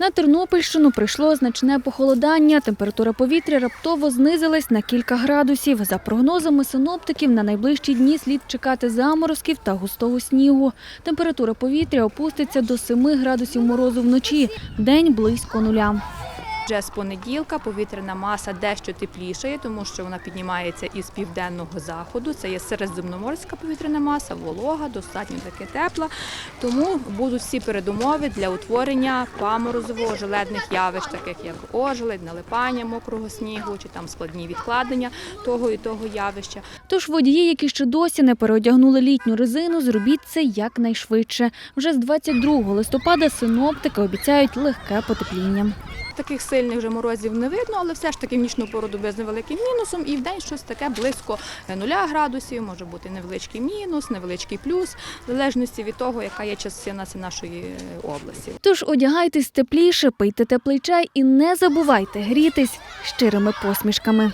На Тернопільщину прийшло значне похолодання. Температура повітря раптово знизилась на кілька градусів. За прогнозами синоптиків, на найближчі дні слід чекати заморозків та густого снігу. Температура повітря опуститься до 7 градусів морозу вночі, день близько нуля. Вже з понеділка повітряна маса дещо теплішає, тому що вона піднімається із південного заходу. Це є середземноморська повітряна маса, волога, достатньо таки тепла. Тому будуть всі передумови для утворення паморозового желедних явищ, таких як ожеледь, налипання мокрого снігу чи там складні відкладення того і того явища. Тож водії, які ще досі не переодягнули літню резину, зробіть це якнайшвидше. Вже з 22 листопада синоптики обіцяють легке потепління. Таких сильних вже морозів не видно, але все ж таки в нічну пору доби з невеликим мінусом, і в день щось таке близько 0 градусів, може бути невеличкий мінус, невеличкий плюс, в залежності від того, яка є частина нашої е, області. Тож одягайтесь тепліше, пийте теплий чай і не забувайте грітись щирими посмішками.